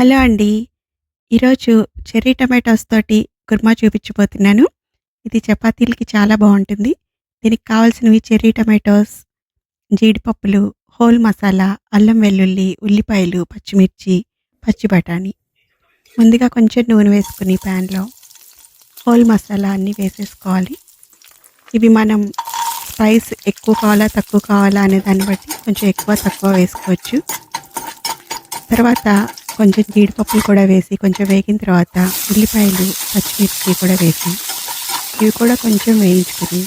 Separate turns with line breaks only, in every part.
Hello అండి. ఈరోజు cherry tomatoes తోటి కుర్మా చూపించబోతున్నాను. ఇది చపాతీలకి చాలా బాగుంటుంది దీనికి కావాల్సినవి చెర్రీ టమాటోస్, జీడిపప్పులు, హోల్ మసాలా, అల్లం వెల్లుల్లి, ఉల్లిపాయలు, పచ్చిమిర్చి, పచ్చి బఠానీ ముందుగా కొంచెం నూనె వేసుకుని ప్యాన్‌లో హోల్ మసాలా అన్నీ వేసేసుకోవాలి. ఇవి మనం స్పైస్ ఎక్కువ కావాలా, తక్కువ కావాలా అనే దాన్ని బట్టి కొంచెం ఎక్కువ, తక్కువ వేసుకోవచ్చు. తర్వాత కొంచెం జీడిపప్పులు కూడా వేసి కొంచెం వేగిన తర్వాత ఉల్లిపాయలు, పచ్చిమిర్చి కూడా వేసి ఇవి కూడా కొంచెం వేయించుకుని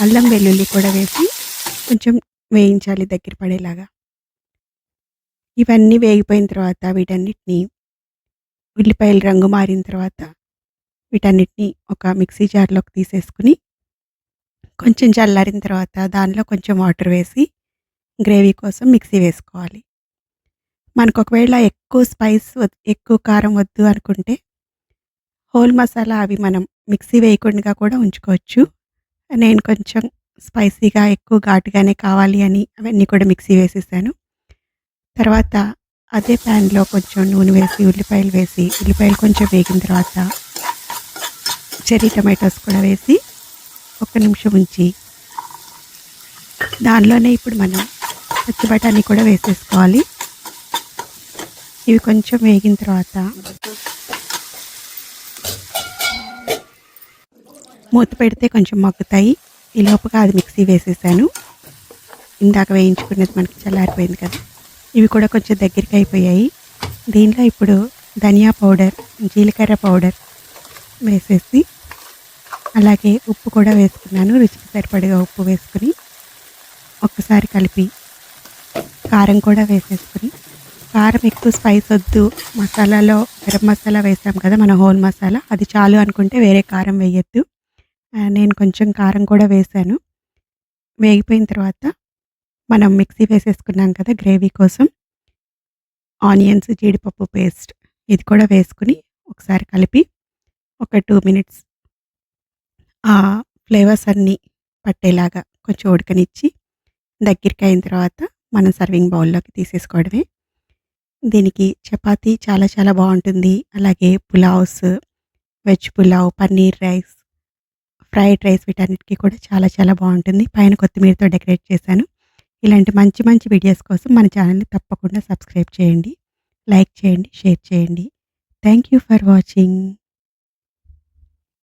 అల్లం వెల్లుల్లి కూడా వేసి కొంచెం వేయించాలి దగ్గర పడేలాగా. ఇవన్నీ వేగిపోయిన తర్వాత వీటన్నిటిని ఉల్లిపాయలు రంగు మారిన తర్వాత వీటన్నిటిని ఒక మిక్సీ జార్‌లోకి తీసేసుకుని కొంచెం చల్లారిన తర్వాత దానిలో కొంచెం వాటర్ వేసి గ్రేవీ కోసం మిక్సీ వేసుకోవాలి. మనకు ఒకవేళ ఎక్కువ స్పైస్ వద్దు ఎక్కువ కారం వద్దు అనుకుంటే హోల్ మసాలా అవి మనం మిక్సీ వేయకుండా కూడా ఉంచుకోవచ్చు. నేను కొంచెం స్పైసీగా ఎక్కువ ఘాటుగానే కావాలి అని అవన్నీ కూడా మిక్సీ వేసేసాను. తర్వాత అదే ప్యాన్‌లో కొంచెం నూనె వేసి, ఉల్లిపాయలు వేసి, ఉల్లిపాయలు కొంచెం వేగిన తర్వాత చెర్రీ టమాటోస్ కూడా వేసి ఒక్క నిమిషం ఉంచి దానిలోనే ఇప్పుడు మనం పచ్చి బఠానీ కూడా వేసేసుకోవాలి. ఇవి కొంచెం వేగిన తర్వాత మూత పెడితే కొంచెం మగ్గుతాయి. ఈలోపుగా అది మిక్సీ వేసేసాను. ఇందాక వేయించుకున్నది మనకి చల్లారిపోయింది కదా! ఇవి కూడా కొంచెం దగ్గరికి అయిపోయాయి. దీంట్లో ఇప్పుడు ధనియా పౌడర్, జీలకర్ర పౌడర్ వేసేసి అలాగే ఉప్పు కూడా వేసుకున్నాను. రుచికి సరిపడగా ఉప్పు వేసుకుని ఒక్కసారి కలిపి కారం కూడా వేసేసుకుని కారం ఎక్కువ స్పైస్ వద్దు మసాలాలో గరం మసాలా వేసాం కదా! మన హోల్ మసాలా అది చాలు అనుకుంటే వేరే కారం వేయద్దు నేను కొంచెం కారం కూడా వేశాను. వేగిపోయిన తర్వాత మనం మిక్సీ వేసేసుకున్నాం కదా! గ్రేవీ కోసం ఆనియన్స్, జీడిపప్పు పేస్ట్ ఇది కూడా వేసుకొని ఒకసారి కలిపి ఒక టూ మినిట్స్ ఆ ఫ్లేవర్స్ అన్నీ పట్టేలాగా కొంచెం ఉడకనిచ్చి దగ్గరికి అయిన తర్వాత మనం సర్వింగ్ బౌల్‌లోకి తీసేసుకోవడమే. దీనికి చపాతీ చాలా చాలా బాగుంటుంది అలాగే pulaos, veg pulao, paneer rice, fried rice వీటన్నిటికీ కూడా చాలా చాలా బాగుంటుంది పైన కొత్తిమీరతో డెకరేట్ చేశాను. ఇలాంటి మంచి మంచి వీడియోస్ కోసం మన ఛానల్‌ని తప్పకుండా సబ్స్క్రైబ్ చేయండి. లైక్ చేయండి, షేర్ చేయండి. Thank you for watching.